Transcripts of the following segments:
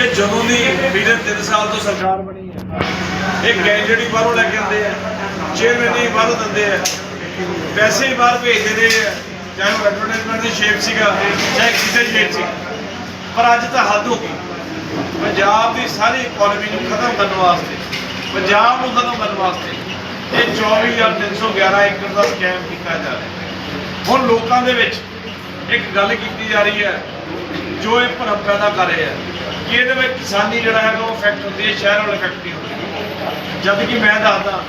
ਕਿ ਜਦੋਂ ਦੀ ਪਿਛਲੇ 3 ਸਾਲ ਤੋਂ ਸਰਕਾਰ ਬਣੀ ਹੈ, ਇਹ ਕੈਂਡੀਡੇਟ ਹੀ ਬਾਹਰੋਂ ਲੈ ਕੇ ਆਉਂਦੇ ਆ ਚੇਅਰਮੈਨ ਹੀ ਬਾਹਰੋਂ ਦਿੰਦੇ ਆ, ਪੈਸੇ ਹੀ ਬਾਹਰ ਭੇਜਦੇ ਨੇ, ਚਾਹੇ ਉਹ ਐਡਵਰਟਾਈਜ਼ਮੈਂਟ ਦੀ ਸ਼ੇਪ ਸੀਗਾ, ਚਾਹੇ ਕਿਸੇ ਸ਼ੇਪ ਸੀ। ਪਰ ਅੱਜ ਤਾਂ ਹੱਦ ਹੋ ਗਈ। ਪੰਜਾਬ ਦੀ ਸਾਰੀ ਇਕਨੋਮੀ ਨੂੰ ਖਤਮ ਕਰਨ ਵਾਸਤੇ, ਪੰਜਾਬ ਨੂੰ ਖਤਮ ਕਰਨ ਵਾਸਤੇ ਇਹ 24311 ਏਕੜ ਦਾ ਸਕੈਮ ਕੀਤਾ ਜਾ ਰਿਹਾ ਹੁਣ ਲੋਕਾਂ ਦੇ ਵਿੱਚ ਇੱਕ ਗੱਲ ਕੀਤੀ ਜਾ ਰਹੀ ਹੈ, ਜੋ ਇਹ ਭਰਮ ਪੈਦਾ ਕਰ ਰਿਹਾ ਆ ਕਿ ਇਹਦੇ ਵਿੱਚ ਕਿਸਾਨੀ ਜਿਹੜਾ ਹੈਗਾ ਉਹ ਇਫੈਕਟ ਹੁੰਦੀ ਹੈ, ਸ਼ਹਿਰ ਵਾਲੇ ਇਫੈਕਟ ਨਹੀਂ ਹੁੰਦੀ। ਜਦ ਕਿ ਮੈਂ ਦੱਸਦਾ,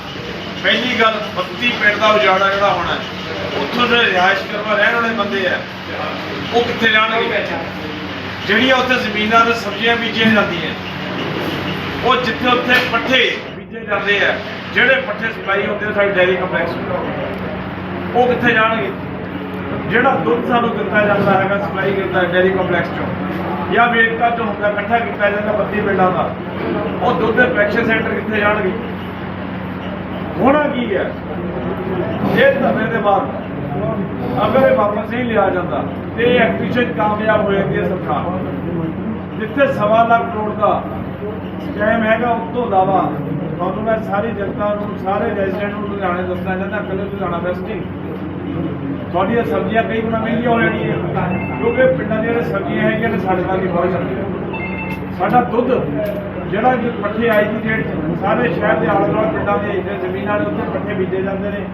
ਪਹਿਲੀ ਗੱਲ 32 ਪਿੰਡ ਦਾ ਉਜਾੜਾ ਜਿਹੜਾ ਹੋਣਾ ਉੱਥੋਂ ਦੇ ਰਿਹਾਇਸ਼ ਕਰਵਾ ਰਹਿਣ ਵਾਲੇ ਬੰਦੇ ਆ, ਉਹ ਕਿੱਥੇ ਜਾਣਗੇ? ਜਿਹੜੀਆਂ ਉੱਥੇ ਜ਼ਮੀਨਾਂ ਤੇ ਸਬਜ਼ੀਆਂ ਬੀਜੀਆਂ ਜਾਂਦੀਆਂ, ਉਹ ਜਿੱਥੇ ਉੱਥੇ ਪੱਠੇ ਬੀਜੇ ਜਾਂਦੇ ਆ, ਜਿਹੜੇ ਪੱਠੇ ਸਪਲਾਈ ਹੁੰਦੇ ਆ ਸਾਡੇ ਡੈਰੀ ਕੰਪਲੈਕਸ ਉਹ ਕਿੱਥੇ ਜਾਣਗੇ? ਜਿਹੜਾ ਦੁੱਧ ਸਾਨੂੰ ਦਿੱਤਾ ਜਾਂਦਾ ਹੈਗਾ, ਸਪਲਾਈ ਕੀਤਾ ਡੈਰੀ ਕੰਪਲੈਕਸ ਚੋਂ। ਜਾਂ ਵੇਰਕਾ ਚੋਂ ਇਕੱਠਾ ਕੀਤਾ ਜਾਂਦਾ 32 ਪਿੰਡਾਂ ਦਾ, ਉਹ ਦੁੱਧ ਦੇ ਪ੍ਰੈਕਸ਼ਨ ਸੈਂਟਰ ਕਿੱਥੇ ਜਾਣਗੇ? ਹੋਣਾ ਕੀ ਹੈ? ਇਹ ਧਰਨੇ ਦੇ ਬਾਅਦ ਅਗਰ ਇਹ ਵਾਪਸ ਨਹੀਂ ਲਿਆ ਜਾਂਦਾ ਤੇ ਇਹ ਐਕਟੀਵਿਸ਼ਨ ਕਾਮਯਾਬ ਹੋ ਜਾਂਦੀ ਹੈ ਸਰਕਾਰ। ਜਿੱਥੇ ਸਵਾ ਲੱਖ ਕਰੋੜ ਦਾ ਸਕੈਮ ਹੈਗਾ, ਉਸ ਤੋਂ ਇਲਾਵਾ ਤੁਹਾਨੂੰ ਮੈਂ ਸਾਰੀ ਜਨਤਾ ਨੂੰ, ਸਾਰੇ ਰੈਜ਼ੀਡੈਂਟ ਨੂੰ ਲੁਧਿਆਣੇ ਦੱਸਣਾ ਚਾਹੁੰਦਾ ਕੱਲ੍ਹ ਲੁਧਿਆਣਾ ਵੈਸਟਿੰਗ ਤੁਹਾਡੀਆਂ ਸਬਜ਼ੀਆਂ ਕਈ ਗੁਣਾ ਮਹਿੰਗੀਆਂ ਹੋ ਜਾਣੀਆਂ। ਕਿਉਂਕਿ ਪਿੰਡਾਂ ਦੀਆਂ ਜਿਹੜੀਆਂ ਸਬਜ਼ੀਆਂ ਹੈਗੀਆਂ ਨੇ, ਸਾਡੇ ਨਾਲ ਦੀ ਬਹੁਤ ਜਾਂਦੀਆਂ ਸਾਡਾ ਦੁੱਧ, ਜਿਹੜਾ ਕਿ ਪੱਠੇ ਆਈ ਦੀ ਰੇਟ ਸਾਰੇ ਸ਼ਹਿਰ ਦੇ ਆਲੇ ਦੁਆਲੇ ਪਿੰਡਾਂ ਦੇ ਜਿਹੜੇ ਜ਼ਮੀਨ ਵਾਲੇ ਉੱਥੇ ਪੱਠੇ ਬੀਜੇ ਜਾਂਦੇ ਨੇ।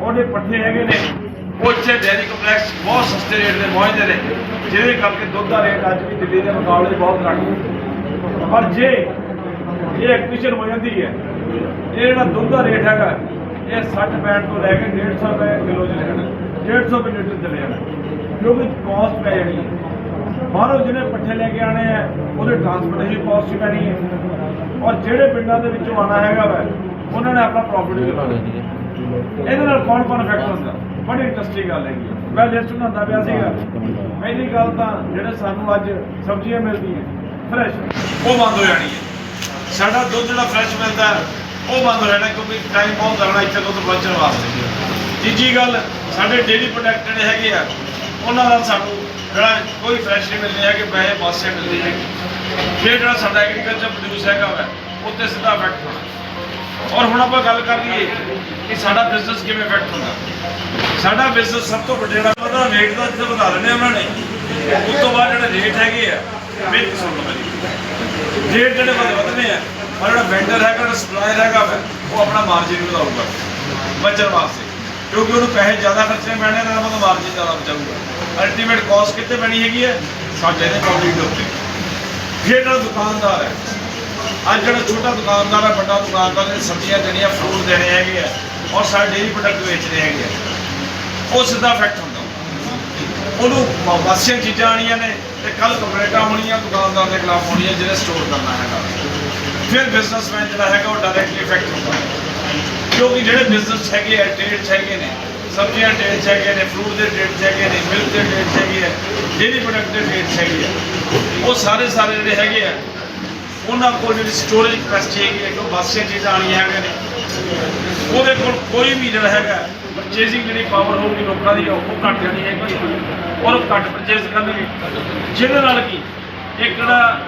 ਉਹਦੇ ਪੱਠੇ ਹੈਗੇ ਨੇ, ਉਹ ਇੱਥੇ ਡੈਰੀ ਕੰਪਲੈਕਸ ਬਹੁਤ ਸਸਤੇ ਰੇਟ ਦੇ ਪਹੁੰਚਦੇ ਨੇ, ਜਿਹਦੇ ਕਰਕੇ ਦੁੱਧ ਦਾ ਰੇਟ ਅੱਜ ਵੀ ਦਿੱਲੀ ਦੇ ਮੁਕਾਬਲੇ ਬਹੁਤ ਘੱਟ ਹੈ। ਪਰ ਜੇ ਇਹ ਐਕਟੀਵਿਸ਼ਨ ਹੋ ਜਾਂਦੀ ਹੈ, ਇਹ ਜਿਹੜਾ ਦੁੱਧ ਦਾ ਰੇਟ ਹੈਗਾ ਇਹ 60 ਪੈਂਟ ਤੋਂ ਲੈ ਕੇ 150 ਰੁਪਏ ਕਿਲੋ ਚ ਲੈਣਾ। 150 ਰੁਪਏ ਲੀਟਰ ਚਲੇ ਜਾਣਾ ਕਿਉਂਕਿ ਕਾਸਟ ਪੈ ਜਾਣੀ ਹੈ। ਬਾਹਰੋਂ ਜਿਹਨੇ ਪੱਠੇ ਲੈ ਕੇ ਆਣੇ ਆ ਉਹਦੇ ਟਰਾਂਸਪੋਰਟੇਸ਼ਨ ਕਾਸਟ ਹੀ ਪੈਣੀ ਹੈ। ਔਰ ਜਿਹੜੇ ਪਿੰਡਾਂ ਦੇ ਵਿੱਚੋਂ ਆਣਾ ਹੈਗਾ ਵਾ ਉਹਨਾਂ ਨੇ ਆਪਣਾ ਪ੍ਰੋਫਿਟ ਵੀ ਕਮਾਉਣਾ ਇਹਦੇ ਨਾਲ ਕੌਣ ਕੌਣ ਇਫੈਕਟ ਹੁੰਦਾ? ਬੜੀ ਇੰਟਰਸਟਿੰਗ ਗੱਲ ਹੈਗੀ ਹੈ। ਮੈਂ ਲਿਸਟ ਬਣਾਉਂਦਾ ਪਿਆ ਸੀਗਾ। ਪਹਿਲੀ ਗੱਲ ਤਾਂ ਜਿਹੜੇ ਸਾਨੂੰ ਅੱਜ ਸਬਜ਼ੀਆਂ ਮਿਲਦੀਆਂ ਫਰੈਸ਼ ਉਹ ਬੰਦ ਹੋ ਜਾਣੀ ਹੈ ਸਾਡਾ ਦੁੱਧ ਜਿਹੜਾ ਫਰੈਸ਼ ਮਿਲਦਾ ਹੈ, ਉਹ ਬੰਦ ਹੋ ਜਾਣਾ ਕਿਉਂਕਿ ਟਾਈਮ ਬਹੁਤ ਲੱਗਣਾ ਇੱਥੇ ਦੁੱਧ ਪਹੁੰਚਣ ਵਾਸਤੇ। ਤੀਜੀ ਗੱਲ, ਸਾਡੇ ਡੇਲੀ ਪ੍ਰੋਡਕਟ ਜਿਹੜੇ ਹੈਗੇ ਆ, ਉਹਨਾਂ ਦਾ ਸਾਨੂੰ ਜਿਹੜਾ ਕੋਈ ਫਰੈਸ਼ ਨਹੀਂ ਮਿਲਦੇ ਹੈਗੇ, ਪੈਸੇ ਪਾਸੇ ਮਿਲਦੇ ਹੈਗੇ। ਫਿਰ ਜਿਹੜਾ ਸਾਡਾ ਐਗਰੀਕਲਚਰ ਪ੍ਰੋਡਿਊਸ ਹੈਗਾ ਵਾ, ਉੱਤੇ ਸਿੱਧਾ ਇਫੈਕਟ ਹੋਣਾ। ਔਰ ਹੁਣ ਆਪਾਂ ਗੱਲ ਕਰ ਲਈਏ ਕਿ ਸਾਡਾ ਬਿਜ਼ਨਸ ਕਿਵੇਂ ਇਫੈਕਟ ਹੁੰਦਾ। ਸਾਡਾ ਬਿਜ਼ਨਸ ਸਭ ਤੋਂ ਵੱਡਾ ਜਿਹੜਾ ਉਹਦਾ ਰੇਟ ਦਾ ਜਿੱਥੇ ਵਧਾ ਲੈਣੇ ਉਹਨਾਂ ਨੇ, ਉਸ ਤੋਂ ਬਾਅਦ ਜਿਹੜੇ ਰੇਟ ਹੈਗੇ ਆ ਮਿਹਨਤ ਸੁਣ ਲਓ ਰੇਟ ਜਿਹੜੇ ਵਧ ਵਧਨੇ ਆ ਪਰ ਜਿਹੜਾ ਵੈਂਡਰ ਹੈਗਾ ਜਿਹੜਾ ਸਪਲਾਇਰ ਹੈਗਾ ਵਾ, ਉਹ ਆਪਣਾ ਮਾਰਜਨ ਵਧਾਊਗਾ ਬਚਣ ਵਾਸਤੇ। ਕਿਉਂਕਿ ਉਹਨੂੰ ਪੈਸੇ ਜ਼ਿਆਦਾ ਖਰਚਣੇ ਪੈਣੇ ਤਾਂ ਉਹਦਾ ਮਾਰਜਿਨ ਜ਼ਿਆਦਾ ਬਚਾਊਗਾ। ਅਲਟੀਮੇਟ ਕਾਸਟ ਕਿੱਥੇ ਬਣੀ ਹੈਗੀ ਹੈ? ਸਾਡੇ ਦੇ ਪਬਲਿਕ ਦੇ ਉੱਤੇ। ਫਿਰ ਜਿਹੜਾ ਦੁਕਾਨਦਾਰ ਹੈ ਅੱਜ ਜਿਹੜਾ ਛੋਟਾ ਦੁਕਾਨਦਾਰ ਹੈ ਵੱਡਾ ਦੁਕਾਨਦਾਰ ਨੇ ਸਬਜ਼ੀਆਂ ਦੇਣੀਆਂ ਫਰੂਟ ਦੇਣੇ ਹੈਗੇ ਆ ਔਰ ਸਾਡੇ ਡੇਰੀ ਪ੍ਰੋਡਕਟ ਵੇਚਣੇ ਹੈਗੇ ਆ ਉਹ ਸਿੱਧਾ ਇਫੈਕਟ ਹੁੰਦਾ। ਉਹਨੂੰ ਵਾਸੀਆਂ ਚੀਜ਼ਾਂ ਆਣੀਆਂ ਨੇ ਤੇ ਕੱਲ ਕੰਪਲੇਂਟਾਂ ਹੋਣੀਆਂ ਦੁਕਾਨਦਾਰ ਦੇ ਖਿਲਾਫ ਹੋਣੀਆਂ ਜਿਹਨੇ ਸਟੋਰ ਕਰਨਾ ਹੈਗਾ। ਫਿਰ ਬਿਜ਼ਨਸਮੈਨ ਜਿਹੜਾ ਹੈਗਾ ਉਹ ਡਾਇਰੈਕਟਲੀ ਇਫੈਕਟ ਹੁੰਦਾ ਕਿਉਂਕਿ ਜਿਹੜੇ ਬਿਜ਼ਨਸ ਹੈਗੇ ਆ ਟ੍ਰੇਡ ਹੈਗੇ ਨੇ, ਸਬਜ਼ੀਆਂ ਟ੍ਰੇਡ ਹੈਗੇ ਨੇ ਫਰੂਟ ਦੇ ਟ੍ਰੇਡ ਹੈਗੇ ਨੇ ਮਿਲਕ ਦੇ ਟ੍ਰੇਡ ਹੈਗੇ ਆ ਡੇਰੀ ਪ੍ਰੋਡਕਟ ਦੇ ਟ੍ਰੇਡ ਹੈਗੇ ਆ, ਉਹ ਸਾਰੇ ਸਾਰੇ ਜਿਹੜੇ ਹੈਗੇ ਆ, ਉਹਨਾਂ ਕੋਲ ਜਿਹੜੀ ਸਟੋਰੇਜ ਕਪੈਸਿਟੀ ਹੈਗੀ ਹੈ ਕਿ ਉਹ ਬਾਸੀਆਂ ਚੀਜ਼ਾਂ ਆਣੀਆਂ ਹੈਗੀਆਂ ਨੇ। ਉਹਦੇ ਕੋਲ ਕੋਈ ਵੀ ਜਿਹੜਾ ਹੈਗਾ ਪਰਚੇਸਿੰਗ ਜਿਹੜੀ ਪਾਵਰ ਹੋਊਗੀ ਲੋਕਾਂ ਦੀ, ਉਹ ਘੱਟ ਜਾਣੀ ਹੈਗੀ ਔਰ ਉਹ ਘੱਟ ਪਰਚੇਸ ਕਰਨਗੇ। ਜਿਹਦੇ ਨਾਲ ਕੀ? ਇੱਕ ਜਿਹੜਾ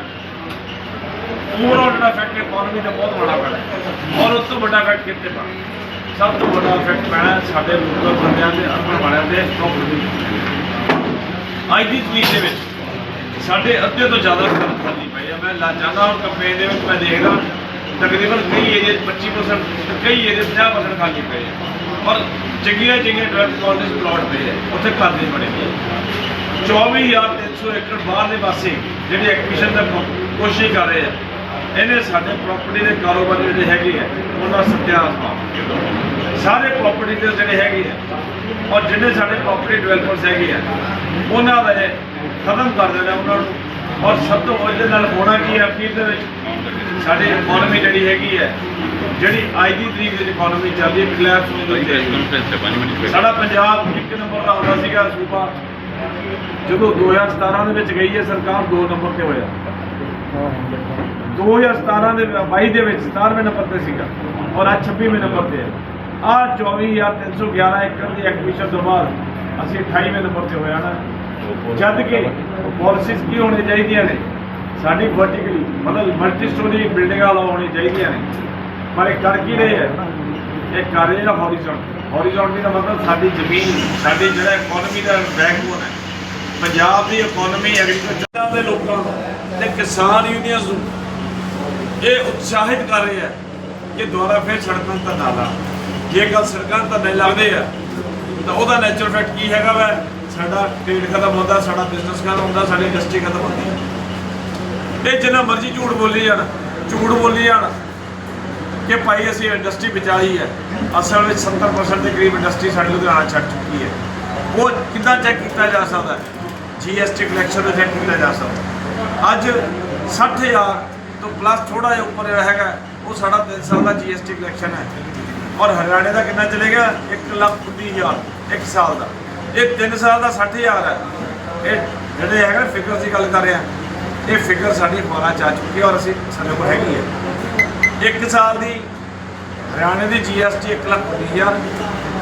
ਓਵਰਆਲ ਜਿਹੜਾ ਇਫੈਕਟ ਇਕਨੋਮੀ ਦਾ ਬਹੁਤ ਵੱਡਾ ਪੈਣਾ ਔਰ ਉਸ ਤੋਂ ਵੱਡਾ ਇਫੈਕਟ ਕਿੱਥੇ ਪੈਣਾ ਸਭ ਤੋਂ ਵੱਡਾ ਇਫੈਕਟ ਪੈਣਾ ਸਾਡੇ ਲੋਕਲ ਬੰਦਿਆਂ ਤੇ ਅਰਬਨ ਵਾਲਿਆਂ ਦੇ ਪ੍ਰੋਪਰਟੀ ਅੱਜ ਦੀ ਤਰੀਕ ਦੇ ਵਿੱਚ ਸਾਡੇ ਅੱਧੇ ਤੋਂ ਜ਼ਿਆਦਾ ਘਰ ਖਾਲੀ ਪਏ ਆ। ਮੈਂ ਲਾ ਜਾਂਦਾ ਹਾਂ ਕੰਪੇਨ ਦੇ ਵਿੱਚ ਮੈਂ ਦੇਖਦਾ, ਤਕਰੀਬਨ ਕਈ ਏਰੀਏ 25% ਕਈ ਏਰੀਏ 50% ਖਾਲੀ ਪਏ ਆ। ਔਰ ਚੰਗੀਆਂ ਚੰਗੀਆਂ ਡਿਵੈਲਪ ਕਾਲਜ ਪਲਾਟ ਪਏ ਆ। ਉੱਥੇ ਘਰ ਨਹੀਂ ਬਣੇ ਹੋਏ 24300 ਏਕੜ ਬਾਹਰਲੇ ਪਾਸੇ ਜਿਹੜੇ ਐਕਵੀਸ਼ਨ ਦਾ ਕੋਸ਼ਿਸ਼ ਕਰ ਰਹੇ ਆ ਇਹਨੇ ਸਾਡੇ ਪ੍ਰਾਪਰਟੀ ਦੇ ਕਾਰੋਬਾਰ ਜਿਹੜੇ ਹੈਗੇ ਆ ਉਹਨਾਂ ਸਤਿਆਸ ਪਾ ਸਾਰੇ ਪ੍ਰਾਪਰਟੀ ਦੇ ਜਿਹੜੇ ਹੈਗੇ ਆ, ਔਰ ਜਿਹੜੇ ਸਾਡੇ ਪ੍ਰਾਪਰਟੀ ਡਿਵੈਲਪਰਸ ਹੈਗੇ ਆ, ਉਹਨਾਂ ਦਾ ਖਤਮ ਕਰ ਦੇਣਾ ਉਹਨਾਂ ਨੂੰ। ਔਰ ਸਭ ਤੋਂ ਉਹਦੇ ਨਾਲ ਹੋਣਾ ਕੀ ਹੈ ਅਖੀਰ ਦੇ ਵਿੱਚ ਸਾਡੀ ਇਕਨੋਮੀ ਜਿਹੜੀ ਹੈਗੀ ਹੈ ਜਿਹੜੀ ਅੱਜ ਦੀ ਤਰੀਕ ਦੀ ਇਕਨੋਮੀ ਚੱਲਦੀ ਹੈ ਕਲੈਪਸ ਹੋਣ ਲੱਗੀ ਸਾਡਾ ਪੰਜਾਬ ਇੱਕ ਨੰਬਰ ਦਾ ਹੁੰਦਾ ਸੀਗਾ ਸੂਬਾ। ਜਦੋਂ 2017 ਦੇ ਵਿੱਚ ਗਈ ਹੈ ਸਰਕਾਰ 2 ਨੰਬਰ ਤੇ ਹੋਇਆ। 2017 ਦੇ 22 ਦੇ ਵਿੱਚ 17ਵੇਂ ਨੰਬਰ ਤੇ ਸੀਗਾ ਔਰ ਅੱਜ 26ਵੇਂ ਨੰਬਰ ਤੇ ਹੈ। ਆ 24311 ਏਕੜ ਦੀ ਐਕਵੀਸ਼ਨ ਤੋਂ ਬਾਅਦ ਅਸੀਂ 28ਵੇਂ ਨੰਬਰ ਤੇ ਹੋਇਆ ਨਾ। ਜਦ ਕਿ ਪਾਲਿਸੀਜ਼ ਕੀ ਹੋਣੀ ਚਾਹੀਦੀਆਂ ਨੇ? ਸਾਡੀ ਵਰਟੀਕਲੀ ਮਤਲਬ ਮਲਟੀ ਸਟੋਰੀ ਬਿਲਡਿੰਗਾਂ ਲਾਉਣੀ ਚਾਹੀਦੀਆਂ ਨੇ। ਪਰ ਇਹ ਕਰ ਕੀ ਰਹੇ ਹੈ? ਇਹ ਕਰ ਰਹੇ ਆ ਹੌਰੀਜ਼ੌਨਟਲ ਹੌਰੀਜ਼ੌਨਟਲ ਦਾ ਮਤਲਬ ਸਾਡੀ ਜ਼ਮੀਨ, ਸਾਡੀ ਜਿਹੜਾ ਇਕਨੋਮੀ ਦਾ ਬੈਕਬੋਨ ਹੈ। ਪੰਜਾਬ ਦੀ ਇਕਨੋਮੀ ਐਗਰੀਕਲਚਰ ਦੇ ਲੋਕਾਂ ਨੂੰ ਤੇ ਕਿਸਾਨ ਯੂਨੀਅਨਸ ਨੂੰ ਇਹ ਉਤਸ਼ਾਹਿਤ ਕਰ ਰਹੇ ਆ ਕਿ ਦੁਬਾਰਾ ਫਿਰ ਸੜਕਾਂ ਤਾਂ ਨਾ ਲਾ। ਜੇ ਗੱਲ ਸੜਕਾਂ ਤਾਂ ਨਹੀਂ ਲੱਗਦੇ ਆ, ਤਾਂ ਉਹਦਾ ਨੈਚੁਰਲ ਫੈਕਟ ਕੀ ਹੈਗਾ ਵਾ? ਸਾਡਾ ਟ੍ਰੇਡ ਖਤਮ ਹੁੰਦਾ, ਸਾਡਾ ਬਿਜ਼ਨਸ ਖਤਮ ਹੁੰਦਾ, ਸਾਡੀ ਇੰਡਸਟਰੀ ਖਤਮ ਹੁੰਦੀ ਹੈ ਇਹ ਜਿੰਨਾ ਮਰਜ਼ੀ ਝੂਠ ਬੋਲੀ ਜਾਣ, ਝੂਠ ਬੋਲੀ ਜਾਣ ਕਿ ਭਾਈ ਅਸੀਂ ਇੰਡਸਟਰੀ ਬਚਾਈ ਹੈ ਅਸਲ ਵਿੱਚ 70% ਦੇ ਕਰੀਬ ਇੰਡਸਟਰੀ ਸਾਡੇ ਲੁਧਿਆਣਾ ਛੱਡ ਚੁੱਕੀ ਹੈ ਉਹ ਕਿੱਦਾਂ ਚੈੱਕ ਕੀਤਾ ਜਾ ਸਕਦਾ? ਹੈ ਜੀਐਸਟੀ ਕਲੈਕਸ਼ਨ ਨੂੰ ਚੈੱਕ ਕੀਤਾ ਜਾ ਸਕਦਾ। ਅੱਜ 60000 ਤੋਂ ਪਲੱਸ ਥੋੜਾ ਜਿਹਾ ਉੱਪਰ ਜਿਹੜਾ ਹੈਗਾ, ਉਹ ਸਾਡਾ 3 ਸਾਲ ਦਾ ਜੀਐਸਟੀ ਕਲੈਕਸ਼ਨ ਹੈ। ਔਰ ਹਰਿਆਣੇ ਦਾ ਕਿੰਨਾ ਚਲੇ ਗਿਆ? 1 ਲੱਖ 19000 ਇੱਕ ਸਾਲ ਦਾ। ਇਹ 3 ਸਾਲ ਦਾ 60000 ਹੈ। ਇਹ ਜਿਹੜੇ ਹੈਗਾ ਫਿਗਰ ਦੀ ਗੱਲ ਕਰ ਰਿਹਾ ਇਹ ਫਿਗਰ ਸਾਡੀ ਫੋਰਾਂ ਚ ਆ ਚੁੱਕੀ ਹੈ ਔਰ ਅਸੀਂ ਸਾਡੇ ਕੋਲ ਹੈਗੀ ਹੈ। ਇੱਕ ਸਾਲ ਦੀ ਹਰਿਆਣੇ ਦੀ ਜੀਐਸਟੀ 1 ਲੱਖ 20000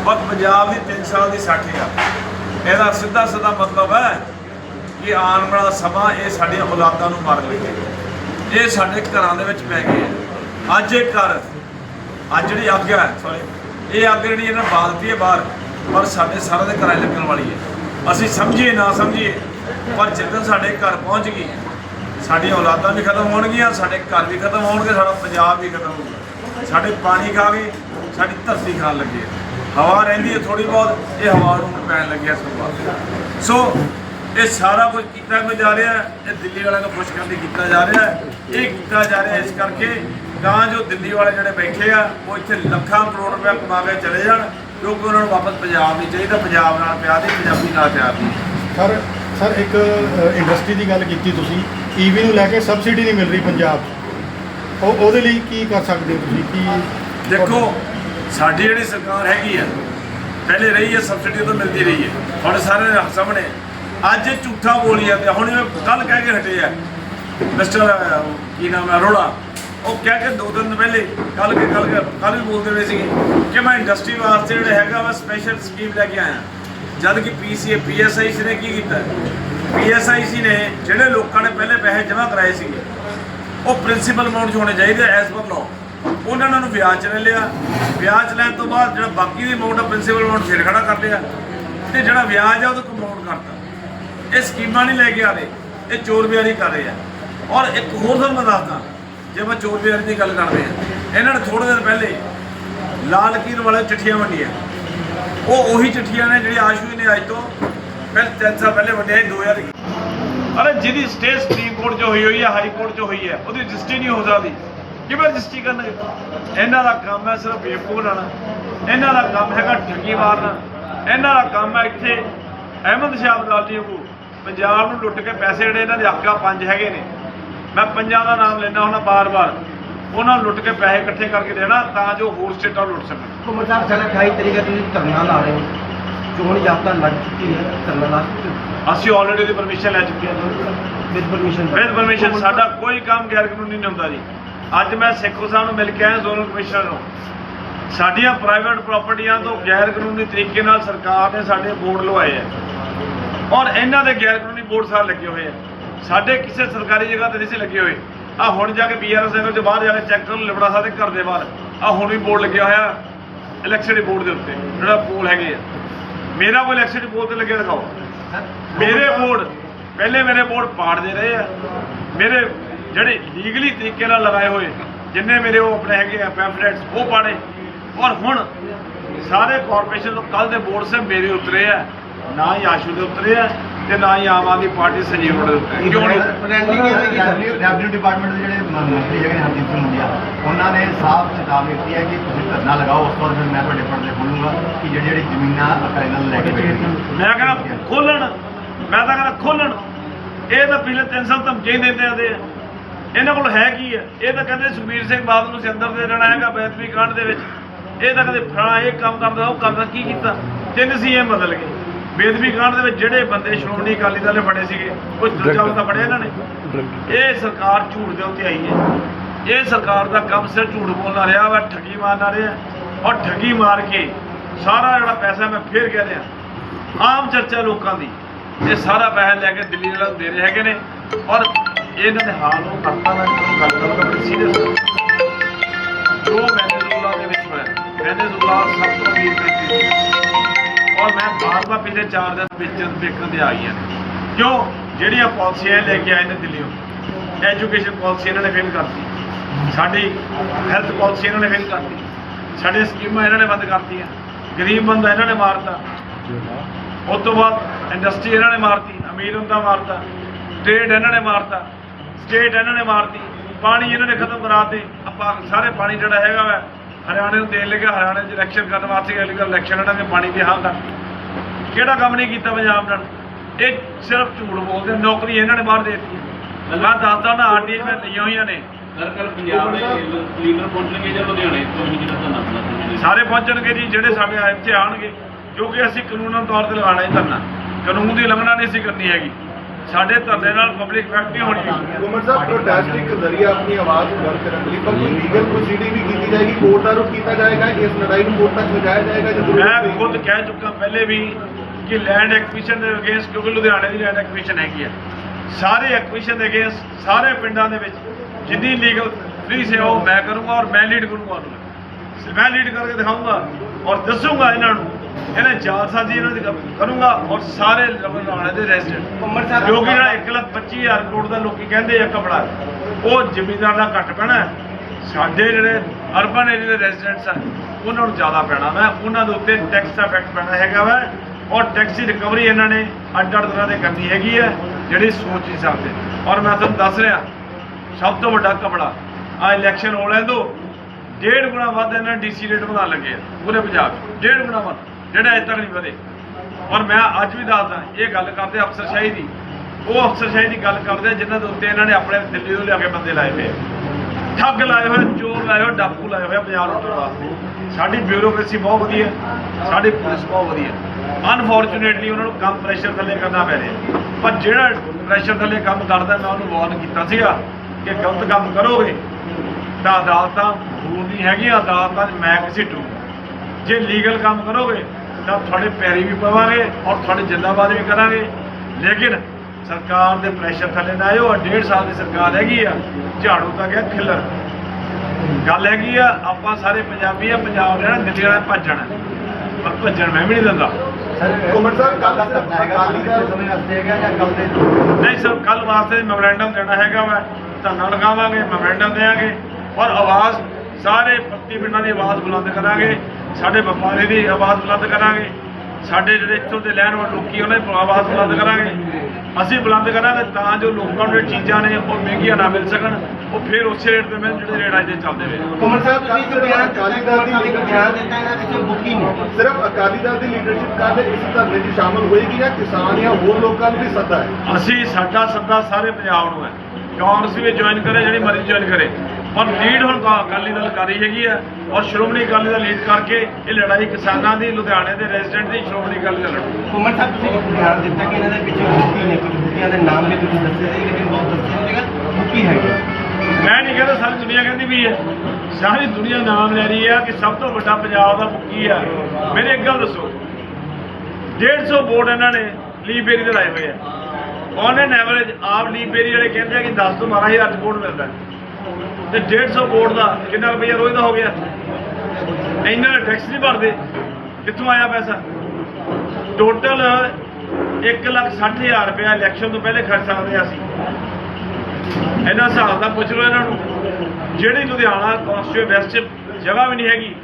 ਔਰ ਪੰਜਾਬ ਦੀ 3 ਸਾਲ ਦੀ 60000 ਇਹਦਾ ਸਿੱਧਾ ਸਿੱਧਾ ਮਤਲਬ ਹੈ ਕਿ ਆਉਣ ਵਾਲਾ ਸਮਾਂ ਇਹ ਸਾਡੀਆਂ ਔਲਾਦਾਂ ਨੂੰ ਮਾਰ ਲਏਗਾ ਇਹ ਸਾਡੇ ਘਰਾਂ ਦੇ ਵਿੱਚ ਪੈ ਗਏ ਆ। ਅੱਜ ਇਹ ਘਰ, ਅੱਜ ਜਿਹੜੀ ਅੱਗ ਹੈ ਸੌਰੀ ਇਹ ਅੱਗ ਜਿਹੜੀ ਇਹਨਾਂ ਬਾਲਤੀ ਹੈ ਬਾਹਰ, ਪਰ ਸਾਡੇ ਸਾਰਿਆਂ ਦੇ ਘਰਾਂ 'ਚ ਲੱਗਣ ਵਾਲੀ ਹੈ। ਅਸੀਂ ਸਮਝੀਏ, ਨਾ ਸਮਝੀਏ, ਪਰ ਜਦੋਂ ਸਾਡੇ ਘਰ ਪਹੁੰਚ ਗਈ ਸਾਡੀਆਂ ਔਲਾਦਾਂ ਵੀ ਖਤਮ ਹੋਣਗੀਆਂ, ਸਾਡੇ ਘਰ ਵੀ ਖਤਮ ਹੋਣਗੇ, ਸਾਡਾ ਪੰਜਾਬ ਵੀ ਖਤਮ ਹੋਊਗਾ। ਸਾਡੇ ਪਾਣੀ ਖਾ ਗਏ, ਸਾਡੀ ਧਰਤੀ ਖਾਣ ਲੱਗੀ ਹੈ ਹਵਾ ਰਹਿੰਦੀ ਹੈ ਥੋੜੀ ਬਹੁਤ, ਇਹ ਹਵਾ ਨੂੰ ਪੈਣ ਲੱਗਿਆ ਸਭ ਸੋ ਇਹ ਸਾਰਾ ਕੁਝ ਕੀਤਾ ਕਿਉਂ ਜਾ ਰਿਹਾ ਹੈ ਇਹ ਦਿੱਲੀ ਵਾਲਿਆਂ ਨੂੰ ਖੁਸ਼ ਕਰਨ ਲਈ ਕੀਤਾ ਜਾ ਰਿਹਾ ਹੈ ਇਹ ਕੀਤਾ ਜਾ ਰਿਹਾ ਇਸ ਕਰਕੇ ਤਾਂ ਜੋ ਦਿੱਲੀ ਵਾਲੇ ਜਿਹੜੇ ਬੈਠੇ ਆ ਉਹ ਇੱਥੇ ਲੱਖਾਂ ਕਰੋੜ ਰੁਪਏ ਕਮਾ ਕੇ ਚਲੇ ਜਾਣ ਕਿਉਂਕਿ ਉਹਨਾਂ ਨੂੰ ਵਾਪਸ ਪੰਜਾਬ ਨਹੀਂ ਚਾਹੀਦਾ ਪੰਜਾਬ ਨਾਲ ਪਿਆਰ ਨਹੀਂ ਪੰਜਾਬੀ ਨਾਲ ਪਿਆਰ ਨਹੀਂ। ਸਰ ਸਰ ਇੱਕ ਇੰਡਸਟਰੀ ਦੀ ਗੱਲ ਕੀਤੀ ਤੁਸੀਂ ਈਵੀ ਨੂੰ ਲੈ ਕੇ ਸਬਸਿਡੀ ਨਹੀਂ ਮਿਲ ਰਹੀ ਪੰਜਾਬ 'ਚ। ਉਹ ਉਹਦੇ ਲਈ ਕੀ ਕਰ ਸਕਦੇ ਹੋ ਤੁਸੀਂ? ਕੀ ਦੇਖੋ ਸਾਡੀ ਜਿਹੜੀ ਸਰਕਾਰ ਹੈਗੀ ਆ ਪਹਿਲੇ ਰਹੀ ਹੈ ਸਬਸਿਡੀ ਤਾਂ ਮਿਲਦੀ ਰਹੀ ਹੈ। ਹੁਣ ਸਾਰੇ ਸਾਹਮਣੇ ਅੱਜ ਇਹ ਝੂਠਾ ਬੋਲੀ ਜਾਂਦੇ ਆ। ਹੁਣ ਇਹ ਕੱਲ ਕਹਿ ਕੇ ਹਟੇ ਆ। ਮਿਸਟਰ ਕੀ ਨਾਮ ਹੈ ਅਰੋੜਾ ਉਹ ਕਹਿ ਕੇ ਦੋ ਦਿਨ ਪਹਿਲੇ ਕੱਲ ਕੇ ਕੱਲ ਕੱਲ ਵੀ ਬੋਲਦੇ ਹੋਏ ਸੀਗੇ ਕਿ ਮੈਂ ਇੰਡਸਟਰੀ ਵਾਸਤੇ ਜਿਹੜਾ ਹੈਗਾ ਵਾ ਸਪੈਸ਼ਲ ਸਕੀਮ ਲੈ ਕੇ ਆਇਆ। ਜਦ ਕਿ ਪੀਸੀਏ ਪੀਐਸਆਈਸੀ ਨੇ ਕੀ ਕੀਤਾ? ਪੀਐਸਆਈਸੀ ਨੇ ਜਿਹੜੇ ਲੋਕਾਂ ਨੇ ਪਹਿਲੇ ਪੈਸੇ ਜਮ੍ਹਾਂ ਕਰਾਏ ਸੀਗੇ, ਉਹ ਪ੍ਰਿੰਸੀਪਲ ਅਮਾਉਂਟ 'ਚ ਹੋਣੇ ਚਾਹੀਦੇ ਐਸ ਪਰ ਲਾਅ ਉਹਨਾਂ ਨੇ ਉਹਨੂੰ ਵਿਆਜ 'ਚ ਲੈ ਲਿਆ। ਵਿਆਜ ਲੈਣ ਤੋਂ ਬਾਅਦ ਜਿਹੜਾ ਬਾਕੀ ਦੀ ਅਮਾਉਂਟ ਆ ਪ੍ਰਿੰਸੀਪਲ ਅਮਾਉਂਟ ਫਿਰ ਖੜਾ ਕਰ ਲਿਆ। ਤੇ ਜਿਹੜਾ ਵਿਆਜ ਆ, ਉਹਦਾ ਕੰਪਾਊਂਡ ਕਰਤਾ। ਇਹ ਸਕੀਮਾਂ ਨਹੀਂ ਲੈ ਕੇ ਆ ਰਹੇ, ਇਹ ਚੋਰ ਬਿਆਰੀ ਕਰ ਰਹੇ ਆ। ਔਰ ਇੱਕ ਹੋਰ ਤੁਹਾਨੂੰ ਮੈਂ ਦੱਸਦਾ, ਜੇ ਮੈਂ ਚੋਰ ਬਿਆਰੀ ਦੀ ਗੱਲ ਕਰਦੇ ਆ ਇਹਨਾਂ ਨੇ ਥੋੜੇ ਦਿਨ ਪਹਿਲੇ ਲਾਲ ਕੀਰ ਵਾਲੇ ਚਿੱਠੀਆਂ ਵੰਡੀਆਂ। ਉਹ ਉਹੀ ਚਿੱਠੀਆਂ ਨੇ ਜਿਹੜੀ ਆਸ਼ੂ ਨੇ ਅੱਜ ਤੋਂ ਪਹਿਲੇ ਤਿੰਨ ਸਾਲ ਪਹਿਲੇ ਵੰਡਿਆ ਸੀ 2000 ਅਰੇ ਜਿਹਦੀ ਸਟੇ ਸੁਪਰੀਮ ਕੋਰਟ 'ਚ ਹੋਈ ਹੋਈ ਹੈ, ਹਾਈ ਕੋਰਟ 'ਚ ਹੋਈ ਹੈ, ਉਹਦੀ ਰਜਿਸਟਰੀ ਨਹੀਂ ਹੋ ਸਕਦੀ। ਕਿਵੇਂ ਰਜਿਸਟਰੀ ਕਰਨਗੇ? ਇਹਨਾਂ ਦਾ ਕੰਮ ਹੈ ਸਿਰਫ ਬੇਵਕੂਫ ਬਣਾਉਣਾ ਇਹਨਾਂ ਦਾ ਕੰਮ ਹੈਗਾ ਠੱਗੀ ਮਾਰਨਾ। ਇਹਨਾਂ ਦਾ ਕੰਮ ਹੈ ਇੱਥੇ ਅਹਿਮਦ ਸ਼ਾਹ ਅਬਦਾਲੀ ਨੂੰ ਪੰਜਾਬ ਨੂੰ ਲੁੱਟ ਕੇ ਪੈਸੇ ਜਿਹੜੇ ਇਹਨਾਂ ਦੇ ਹੱਕਾਂ ਪੰਜ ਹੈਗੇ ਨੇ। ਮੈਂ ਪੰਜਾਂ ਦਾ ਨਾਮ ਲੈਣਾ ਹੁੰਦਾ ਬਾਰ-ਬਾਰ। ਉਹਨਾਂ ਨੂੰ ਲੁੱਟ ਕੇ ਪੈਸੇ ਇਕੱਠੇ ਕਰਕੇ ਦੇਣਾ ਤਾਂ ਜੋ ਹੋਰ ਸਟੇਟਾਂ ਲੁੱਟ ਸਕਣ। ਘੁੰਮਣ ਸਾਹਿਬ ਸਾਡਾ 28 ਤਰੀਕੇ ਤੁਸੀਂ ਧਰਨਾ ਲਾ ਰਹੇ ਹੋ ਚੋਣ ਜਾਬਤਾ ਲੱਗ ਚੁੱਕੀ ਹੈ ਧਰਨਾ ਲਾ ਅਸੀਂ ਆਲਰੇਡੀ ਦੀ ਪਰਮਿਸ਼ਨ ਲੈ ਚੁੱਕੇ ਹਾਂ। ਵਿਦ ਪਰਮਿਸ਼ਨ ਵਿਦ ਪਰਮਿਸ਼ਨ ਸਾਡਾ ਕੋਈ ਕੰਮ ਗੈਰ ਕਾਨੂੰਨੀ ਨਹੀਂ ਹੁੰਦਾ ਜੀ। ਅੱਜ ਮੈਂ ਸੇਖੋ ਸਾਹਿਬ ਨੂੰ ਮਿਲ ਕੇ ਆਇਆ ਜ਼ੋਨਲ ਕਮਿਸ਼ਨਰ ਨੂੰ। ਸਾਡੀਆਂ ਪ੍ਰਾਈਵੇਟ ਪ੍ਰਾਪਰਟੀਆਂ ਤੋਂ ਗੈਰ ਕਾਨੂੰਨੀ ਤਰੀਕੇ ਨਾਲ ਸਰਕਾਰ ਨੇ ਸਾਡੇ ਬੋਰਡ ਲਵਾਏ ਆ। ਔਰ ਇਹਨਾਂ ਦੇ ਗੈਰ ਕਾਨੂੰਨੀ ਬੋਰਡ ਸਾਰੇ ਲੱਗੇ ਹੋਏ ਆ। ਸਾਡੇ ਕਿਸੇ ਸਰਕਾਰੀ ਜਗ੍ਹਾ ਤੇ ਨਹੀਂ ਸੀ ਲੱਗੇ ਹੋਏ। ਆ ਹੁਣ ਜਾ ਕੇ ਬੀਆਰਐਸ ਨਗਰ ਚ ਬਾਹਰ ਜਾ ਕੇ ਚੈੱਕ ਕਰਨ ਲਿਬੜਾ ਸਾਡੇ ਘਰ ਦੇ ਬਾਹਰ। ਆ ਹੁਣ ਵੀ ਬੋਰਡ ਲੱਗਿਆ ਹੋਇਆ ਇਲੈਕਸ਼ਨ ਬੋਰਡ ਦੇ ਉੱਤੇ, ਜਿਹੜਾ ਪੋਲ ਹੈਗੇ ਆ। ਮੇਰਾ ਕੋਈ ਇਲੈਕਸ਼ਨ ਬੋਰਡ ਤੇ ਲੱਗਿਆ ਦਿਖਾਓ। ਮੇਰੇ ਬੋਰਡ ਪਹਿਲੇ ਮੇਰੇ ਬੋਰਡ ਪਾੜਦੇ ਰਹੇ ਆ। ਮੇਰੇ ਜਿਹੜੇ ਲੀਗਲੀ ਤਰੀਕੇ ਨਾਲ ਲਗਾਏ ਹੋਏ, ਜਿੰਨੇ ਮੇਰੇ ਉਹ ਆਪਣੇ ਹੈਗੇ ਆ ਪੈਂਫਲੇਟਸ ਉਹ ਪਾੜੇ। ਔਰ ਹੁਣ ਸਾਰੇ ਕਾਰਪੋਰੇਸ਼ਨ ਤੋਂ ਕੱਲ ਦੇ ਬੋਰਡ ਸੇ ਮੇਰੇ ਉਤਰੇ ਆ। ਨਾ ਹੀ ਆਸ਼ੂ ਦੇ ਉਤਰੇ ਆ ਤੇ ਨਾ ਹੀ ਆਮ ਆਦਮੀ ਪਾਰਟੀ ਸੰਜੀਵ ਰੋਡ ਦੇ ਉਤਰੇ। ਕਿਉਂ ਨਹੀਂ? ਉਤਰੇ? ਰੈਲੀ ਕਿਵੇਂ ਕੀ ਸਰ ਰੈਵਨਿਊ ਡਿਪਾਰਟਮੈਂਟ ਦੇ ਜਿਹੜੇ ਮ- ਮੰਤਰੀ ਹੈਗੇ ਨੇ ਹਰਦੀਪ ਸਿੰਘ ਮੁੰਡਿਆ ਉਹਨਾਂ ਨੇ ਸਾਫ਼ ਚੇਤਾਵਨੀ ਦਿੱਤੀ ਹੈ ਕਿ ਤੁਸੀਂ ਧਰਨਾ ਲਗਾਓ ਉਸ ਤੋਂ ਬਾਅਦ ਫਿਰ ਮੈਂ ਤੁਹਾਡੇ ਪਰਦੇ ਖੋਲੂੰਗਾ ਕਿ ਜਿਹੜੀ ਜਿਹੜੀ ਜ਼ਮੀਨਾਂ ਅਕਾਲੀ ਦਲ ਲੈ ਕੇ ਬੈਠੇ ਨੇ। ਮੈਂ ਕਹਿੰਦਾ ਖੋਲਣ ਮੈਂ ਤਾਂ ਕਹਿੰਦਾ ਖੋਲਣ। ਇਹ ਤਾਂ ਪਿਛਲੇ 3 ਸਾਲ ਧਮਕੀ ਦਿੰਦੇ ਆਦੇ ਆ। ਇਹਨਾਂ ਕੋਲ ਹੈ ਕੀ ਹੈ ਇਹ ਤਾਂ ਕਹਿੰਦੇ ਸੁਖਬੀਰ ਸਿੰਘ ਬਾਦਲ ਨੂੰ ਅੰਦਰ ਦੇ ਦੇਣਾ ਹੈਗਾ ਬੈਤਵੀ ਕਾਂਡ ਦੇ ਵਿੱਚ। ਇਹ ਤਾਂ ਕਹਿੰਦੇ ਫਲਾ ਇਹ ਕੰਮ ਕਰਦਾ ਉਹ ਕਰਦਾ ਕੀ ਕੀਤਾ? ਤਿੰਨ ਸੀ ਇਹ ਬਦਲ ਗਏ। ਬੇਦਬੀ ਕਾਂਡ ਦੇ ਵਿੱਚ ਜਿਹੜੇ ਬੰਦੇ ਸ਼੍ਰੋਮਣੀ ਅਕਾਲੀ ਦਲ ਨੇ ਫੜੇ ਸੀਗੇ ਉਹ ਦੂਜਾ ਤਾਂ ਫੜਿਆ ਇਹਨਾਂ ਨੇ। ਇਹ ਸਰਕਾਰ ਝੂਠ ਦੇ ਉੱਤੇ ਆਈ ਹੈ। ਇਹ ਸਰਕਾਰ ਦਾ ਕੰਮ ਸਿਰ ਝੂਠ ਬੋਲਣਾ ਰਿਹਾ ਵਾ ਠੱਗੀ ਮਾਰਨਾ ਰਿਹਾ ਔਰ ਠੱਗੀ ਮਾਰ ਕੇ ਸਾਰਾ ਜਿਹੜਾ ਪੈਸਾ ਮੈਂ ਫੇਰ ਕਹਿ ਰਿਹਾ ਆਮ ਚਰਚਾ ਲੋਕਾਂ ਦੀ। ਇਹ ਸਾਰਾ ਪੈਸਾ ਲੈ ਕੇ ਦਿੱਲੀ ਵਾਲਿਆਂ ਨੂੰ ਦੇ ਰਹੇ ਹੈਗੇ ਨੇ। ਔਰ ਇਹਨਾਂ ਨੇ ਹਾਲ ਉਹ ਕਰਤਾ ਮੈਂ ਗੱਲ ਕਰਾਂਗਾ ਬੜੀ ਸੀਰੀਅਸ ਜੋ ਵੈਨੇਜ਼ੁਲਾ ਦੇ ਵਿੱਚ ਹੋਇਆ ਵੈਨੇਜ਼ੁਲਾ ਸਭ ਤੋਂ ਅਮੀਰ ਕੰਟਰੀ ਔਰ ਮੈਂ ਬਾਰ-ਬਾਰ ਪਿਛਲੇ 4 ਦਿਨ ਵਿੱਚ ਵੇਖਣ 'ਤੇ ਆ ਗਈਆਂ ਕਿਉਂ? ਜਿਹੜੀਆਂ ਪਾਲਿਸੀਆਂ ਲੈ ਕੇ ਆਏ ਨੇ ਦਿੱਲੀੋਂ ਐਜੂਕੇਸ਼ਨ ਪਾਲਿਸੀ ਇਹਨਾਂ ਨੇ ਫੇਲ ਕਰਤੀ। ਸਾਡੀ ਹੈਲਥ ਪਾਲਿਸੀ ਇਹਨਾਂ ਨੇ ਫੇਲ ਕਰਤੀ। ਸਾਡੀਆਂ ਸਕੀਮਾਂ ਇਹਨਾਂ ਨੇ ਬੰਦ ਕਰਤੀਆਂ। ਗਰੀਬ ਬੰਦਾ ਇਹਨਾਂ ਨੇ ਮਾਰਤਾ। ਉਸ ਤੋਂ ਬਾਅਦ ਇੰਡਸਟਰੀ ਇਹਨਾਂ ਨੇ ਮਾਰਤੀ, ਅਮੀਰ ਹੁੰਦਾ ਮਾਰਤਾ। ਟ੍ਰੇਡ ਇਹਨਾਂ ਨੇ ਮਾਰਤਾ। ਸਟੇਟ ਇਹਨਾਂ ਨੇ ਮਾਰਤੀ। ਪਾਣੀ ਇਹਨਾਂ ਨੇ ਖਤਮ ਕਰਾਤੇ। ਆਪਾਂ ਸਾਰੇ ਪਾਣੀ ਜਿਹੜਾ ਹੈਗਾ ਵਾ ਹਰਿਆਣੇ ਨੂੰ ਦੇਣ ਲੱਗਾ ਹਰਿਆਣੇ 'ਚ ਇਲੈਕਸ਼ਨ ਕਰਨ ਵਾਸਤੇ ਇਲੀਗਲ ਇਲੈਕਸ਼ਨ ਇਹਨਾਂ ਨੇ ਪਾਣੀ ਦੇ ਹਾਲ ਦਾ ਕਿਹੜਾ ਕੰਮ ਨਹੀਂ ਕੀਤਾ ਪੰਜਾਬ ਨਾਲ? ਇਹ ਸਿਰਫ ਝੂਠ ਬੋਲਦੇ ਨੌਕਰੀ ਇਹਨਾਂ ਨੇ ਬਾਹਰ ਦੇ ਦਿੱਤੀ ਮੈਂ ਦੱਸਦਾ ਨਾ ਆਰਡੀ ਮੈਂ ਲਈਆਂ ਹੋਈਆਂ ਨੇ। ਸਰ ਕੱਲ ਪੰਜਾਬ ਦੇ ਲੀਡਰ ਪਹੁੰਚਣਗੇ ਜਾਂ ਲੁਧਿਆਣੇ? ਤੋਂ ਹੀ ਜਿਹੜਾ ਆਪਣਾ ਸਾਰੇ ਪਹੁੰਚਣਗੇ ਜੀ ਜਿਹੜੇ ਸਾਡੇ ਇੱਥੇ ਆਣਗੇ ਕਿਉਂਕਿ ਅਸੀਂ ਕਾਨੂੰਨਾਂ ਤੌਰ ਤੇ ਲਗਾਣਾ ਹੀ ਧਰਨਾ ਕਾਨੂੰਨ ਦੀ ਉਲੰਘਣਾ ਨਹੀਂ ਸੀ ਕਰਨੀ ਹੈਗੀ। ਸਾਡੇ ਧਰਨੇ ਨਾਲ ਪਬਲਿਕ ਇਫੈਕਟ ਨਹੀਂ ਹੋਣੀ ਹੈਗੀ ਉਮਰ ਸਾਹਿਬ ਪ੍ਰੋਟੈਸਟ ਇੱਕ ਜ਼ਰੀਆ ਆਪਣੀ ਆਵਾਜ਼ ਬੁਲੰਦ ਕਰਨ ਲਈ ਪਰ ਕੋਈ ਲੀਗਲ ਪ੍ਰੋਸੀਡਿੰਗ ਵੀ ਕੀਤੀ ਜਾਏਗੀ ਕੋਰਟ ਦਾ ਰੁਖ ਕੀਤਾ ਜਾਏਗਾ ਇਸ ਲੜਾਈ ਨੂੰ ਕੋਰਟ ਤੱਕ ਲਿਜਾਇਆ ਜਾਏਗਾ ਜੇ ਜ਼ਰੂਰਤ ਮੈਂ। ਖੁਦ ਕਹਿ ਚੁੱਕਾ ਪਹਿਲੇ ਵੀ ਕਿ ਲੈਂਡ ਐਕਵੀਸ਼ਨ ਦੇ ਅਗੇਂਸਟ ਕਿਉਂਕਿ ਲੁਧਿਆਣੇ ਦੀ ਲੈਂਡ ਐਕਵੀਸ਼ਨ ਹੈਗੀ ਆ ਸਾਰੇ ਐਕਵੀਸ਼ਨ ਦੇ ਅਗੇਂਸਟ ਸਾਰੇ ਪਿੰਡਾਂ ਦੇ ਵਿੱਚ ਜਿੰਨੀ ਲੀਗਲ ਫ੍ਰੀ ਸੇ ਉਹ ਮੈਂ ਕਰੂੰਗਾ ਔਰ ਮੈਂ ਲੀਡ ਕਰੂੰਗਾ ਉਹਨੂੰ ਮੈਂ ਲੀਡ ਕਰਕੇ ਦਿਖਾਊਂਗਾ ਔਰ ਦੱਸੂਗਾ ਇਹਨਾਂ ਨੂੰ ਇਹਨਾਂ ਜਾਲਸਾਜ਼ੀ ਇਹਨਾਂ ਦੀ ਕ- ਕਰੂੰਗਾ ਔਰ ਸਾਰੇ ਲੁਧਿਆਣੇ ਦੇ ਰੈਜ਼ੀਡੈਂਟ ਉਮਰ ਸਾਹਿਬ ਜੋ ਕਿ ਜਿਹੜਾ 1 ਲੱਖ 25 ਹਜ਼ਾਰ ਕਰੋੜ ਦਾ ਲੋਕੀ ਕਹਿੰਦੇ ਆ ਕਪੜਾ ਉਹ ਜ਼ਿਮੀਂਦਾਰ ਦਾ ਘੱਟ ਪੈਣਾ ਸਾਡੇ ਜਿਹੜੇ ਅਰਬਨ ਏਰੀਆ ਦੇ ਰੈਜ਼ੀਡੈਂਟਸ ਆ, ਉਹਨਾਂ ਨੂੰ ਜ਼ਿਆਦਾ ਪੈਣਾ। ਵਾ ਉਹਨਾਂ ਦੇ ਉੱਤੇ ਟੈਕਸ ਦਾ ਇਫੈਕਟ ਪੈਣਾ ਹੈਗਾ ਵਾ। ਔਰ ਟੈਕਸ ਦੀ ਰਿਕਵਰੀ ਇਹਨਾਂ ਨੇ ਅੱਡ ਅੱਡ ਤਰ੍ਹਾਂ ਦੇ ਕਰਨੀ ਹੈਗੀ ਹੈ ਜਿਹੜੀ ਸੋਚ ਨਹੀਂ ਸਕਦੇ ਔਰ ਮੈਂ ਤੁਹਾਨੂੰ ਦੱਸ ਰਿਹਾ, ਸਭ ਤੋਂ ਵੱਡਾ ਕਪੜਾ ਆ ਇਲੈਕਸ਼ਨ ਹੋ ਲੈਣ ਦੋ ਡੇਢ ਗੁਣਾ ਵੱਧ ਇਹਨਾਂ ਡੀਸੀ ਰੇਟ ਵਧਾਉਣ ਲੱਗੇ ਆ, ਪੂਰੇ ਪੰਜਾਬ 'ਚ। ਡੇਢ ਗੁਣਾ ਵੱਧ। ਜਿਹੜਾ ਅਜੇ ਤੱਕ ਨਹੀਂ ਵਧੇ। ਔਰ ਮੈਂ ਅੱਜ ਵੀ ਦੱਸਦਾ, ਇਹ ਗੱਲ ਕਰਦੇ ਅਫਸਰਸ਼ਾਹੀ ਦੀ। ਉਹ ਅਫਸਰਸ਼ਾਹੀ ਦੀ ਗੱਲ ਕਰਦੇ ਆ, ਜਿਨ੍ਹਾਂ ਦੇ ਉੱਤੇ ਇਹਨਾਂ ਨੇ ਆਪਣੇ ਦਿੱਲੀ ਤੋਂ ਲਿਆ ਕੇ ਬੰਦੇ ਲਾਏ ਹੋਏ ਠੱਗ ਲਾਏ ਹੋਏ, ਚੋਰ ਲਾਏ ਹੋਏ, ਡਾਕੂ ਲਾਏ ਹੋਏ ਆ ਪੰਜਾਬ ਲੁੱਟਣ ਵਾਸਤੇ ਸਾਡੀ ਬਿਊਰੋਕ੍ਰੇਸੀ ਬਹੁਤ ਵਧੀਆ, ਸਾਡੀ ਪੁਲਿਸ ਬਹੁਤ ਵਧੀਆ। ਅਨਫੋਰਚੂਨੇਟਲੀ ਉਹਨਾਂ ਨੂੰ ਕੰਮ ਪ੍ਰੈਸ਼ਰ ਥੱਲੇ ਕਰਨਾ ਪੈ ਰਿਹਾ। ਪਰ ਜਿਹੜਾ ਪ੍ਰੈਸ਼ਰ ਥੱਲੇ ਕੰਮ ਕਰਦਾ, ਮੈਂ ਉਹਨੂੰ ਵਾਰਨ ਕੀਤਾ ਸੀਗਾ ਕਿ ਗਲਤ ਕੰਮ ਕਰੋਗੇ, ਤਾਂ ਅਦਾਲਤਾਂ ਰੂਲ ਨਹੀਂ ਹੈਗੀਆਂ ਅਦਾਲਤਾਂ 'ਚ ਮੈਂ ਕਿਸੇ ਟੂ ਜੇ ਲੀਗਲ ਕੰਮ ਕਰੋਗੇ ਤਾਂ ਤੁਹਾਡੇ ਪੈਰੀ ਵੀ ਪਵਾਂਗੇ ਔਰ ਤੁਹਾਡੇ ਜਿੰਦਾਬਾਦ ਵੀ ਕਰਾਂਗੇ। ਲੇਕਿਨ ਸਰਕਾਰ ਦੇ ਪ੍ਰੈਸ਼ਰ ਥੱਲੇ ਨਾ ਆਇਓ ਔਰ ਡੇਢ ਸਾਲ ਦੀ ਸਰਕਾਰ ਹੈਗੀ ਆ ਝਾੜੂ ਤਾਂ ਗਿਆ ਖਿੱਲਰ। ਗੱਲ ਹੈਗੀ ਆ ਆਪਾਂ ਸਾਰੇ ਪੰਜਾਬੀ ਆ ਪੰਜਾਬ ਰਹਿਣਾ ਦਿੱਲੀ ਵਾਲਾ ਭੱਜਣਾ ਪਰ ਭੱਜਣ ਮੈਂ ਵੀ ਨਹੀਂ ਦਿੰਦਾ। ਨਹੀਂ ਸਰ ਕੱਲ ਵਾਸਤੇ ਮੈਮੋਰੈਂਡਮ ਦੇਣਾ ਹੈਗਾ ਵਾ ਧਰਨਾ ਲਗਾਵਾਂਗੇ ਮੈਮੋਰੈਂਡਮ ਦੇਵਾਂਗੇ। ਔਰ ਆਵਾਜ਼ ਸਾਰੇ ਪੱਤੀ ਪਿੰਡਾਂ ਦੀ ਆਵਾਜ਼ ਬੁਲੰਦ ਕਰਾਂਗੇ। ਸਾਡੇ ਵਪਾਰੀ ਦੀ ਆਵਾਜ਼ ਬੁਲੰਦ ਕਰਾਂਗੇ। ਸਾਡੇ ਜਿਹੜੇ ਇੱਥੋਂ ਦੇ ਲੈਣ ਵਾਲੇ ਲੋਕੀ ਉਹਨਾਂ ਦੀ ਆਵਾਜ਼ ਬੁਲੰਦ ਕਰਾਂਗੇ। ਅਸੀਂ ਬੁਲੰਦ ਕਰਾਂਗੇ ਤਾਂ ਜੋ ਲੋਕਾਂ ਨੂੰ ਚੀਜ਼ਾਂ ਨੇ ਉਹ ਮਹਿੰਗੀਆਂ ਨਾ ਮਿਲ ਸਕਣ। ਉਹ ਫਿਰ ਉਸੇ ਰੇਟ ਤੇ ਮਿਲਣ ਜਿਹੜੇ ਰੇਟ ਅੱਜ ਦੇ ਚੱਲਦੇ ਨੇ ਉਮਰ ਸਾਹਿਬ ਤੁਸੀਂ ਬਿਆਨ ਅਕਾਲੀ ਦਲ ਦੀ ਬਿਆਨ ਲੀਡਰਸ਼ਿਪ ਦਿੱਤਾ ਇਹਨਾਂ ਵਿੱਚ ਬੁੱਕੀ ਨਹੀਂ। ਸਿਰਫ ਅਕਾਲੀ ਦਲ ਦੀ ਲੀਡਰਸ਼ਿਪ ਕੱਲ ਇਸ ਧਰਨੇ 'ਚ ਸ਼ਾਮਲ ਹੋਏਗੀ ਜਾਂ ਕਿਸਾਨ ਜਾਂ ਹੋਰ ਲੋਕਾਂ ਨੂੰ ਵੀ ਸੱਦਾ ਹੈ? ਅਸੀਂ ਸਾਡਾ ਸੱਦਾ ਸਾਰੇ ਪੰਜਾਬ ਨੂੰ ਹੈ। ਕਾਂਗਰਸ ਵੀ ਜੁਆਇਨ ਕਰੇ ਜਿਹੜੀ ਮਰਜ਼ੀ ਜੁਆਇਨ ਕਰੇ। ਪਰ ਲੀਡ ਹੁਣ ਅਕਾਲੀ ਦਲ ਕਰ ਰਹੀ ਹੈਗੀ ਆ ਔਰ ਸ਼੍ਰੋਮਣੀ ਅਕਾਲੀ ਦਲ ਲੀਡ ਕਰਕੇ ਇਹ ਲੜਾਈ ਕਿਸਾਨਾਂ ਦੀ ਲੁਧਿਆਣੇ ਦੇ ਰੈਜ਼ੀਡੈਂਟ ਦੀ ਸ਼੍ਰੋਮਣੀ ਅਕਾਲੀ ਦਲ ਉਮਰ ਸਾਹਿਬ ਤੁਸੀਂ ਬਿਆਨ ਦਿੱਤਾ ਕਿ ਇਹਨਾਂ ਦੇ ਪਿੱਛੇ ਬੁੱਕੀ ਨੇ ਕੁਝ ਬੁੱਕੀਆਂ ਦੇ ਨਾਮ ਵੀ ਤੁਸੀਂ ਦੱਸੇ ਸੀ ਲੇਕਿਨ ਬਹੁਤ ਦੱਸੇ ਨਹੀਂ ਜਗ੍ਹਾ ਬੁੱਕੀ ਹੈਗੀ? ਮੈਂ ਨਹੀਂ ਕਹਿੰਦਾ ਸਾਰੀ ਦੁਨੀਆ ਕਹਿੰਦੀ ਵੀ ਹੈ। ਸਾਰੀ ਦੁਨੀਆ ਨਾਮ ਲੈ ਰਹੀ ਹੈ ਕਿ ਸਭ ਤੋਂ ਵੱਡਾ ਪੰਜਾਬ ਦਾ ਮੁੱਕੀ ਆ ਮੇਰੇ ਇੱਕ ਗੱਲ ਦੱਸੋ। 150 ਬੋਰਡ ਇਹਨਾਂ ਨੇ ਲੀਬੇਰੀ ਦੇ ਲਾਏ ਹੋਏ ਆ। ਔਨ ਐਨ ਐਵਰੇਜ ਆਪ ਲੀਬੇਰੀ ਵਾਲੇ ਕਹਿੰਦੇ ਆ ਕਿ 10 ਤੋਂ 12000 ਚ ਬੋਰਡ ਮਿਲਦਾ ਹੈ। ਤੇ 150 ਵੋਟ ਦਾ ਕਿੰਨਾ ਰੁਪਈਆ ਰੋਜ਼ ਦਾ ਹੋ ਗਿਆ? ਇਹਨਾਂ ਨੇ ਟੈਕਸ ਨਹੀਂ ਭਰਦੇ। ਕਿੱਥੋਂ ਆਇਆ ਪੈਸਾ? ਟੋਟਲ 160000 ਰੁਪਇਆ ਇਲੈਕਸ਼ਨ ਤੋਂ ਪਹਿਲੇ ਖਰਚ ਸਕਦੇ ਹਾਂ ਅਸੀਂ। ਇਹਨਾਂ ਹਿਸਾਬ ਦਾ ਪੁੱਛ ਲਓ ਇਹਨਾਂ ਨੂੰ। ਜਿਹੜੀ ਲੁਧਿਆਣਾ ਕੌਂਸਟੀਟਿਊ ਵੈਸਟ ਜਗ੍ਹਾ ਵੀ ਨਹੀਂ ਹੈਗੀ,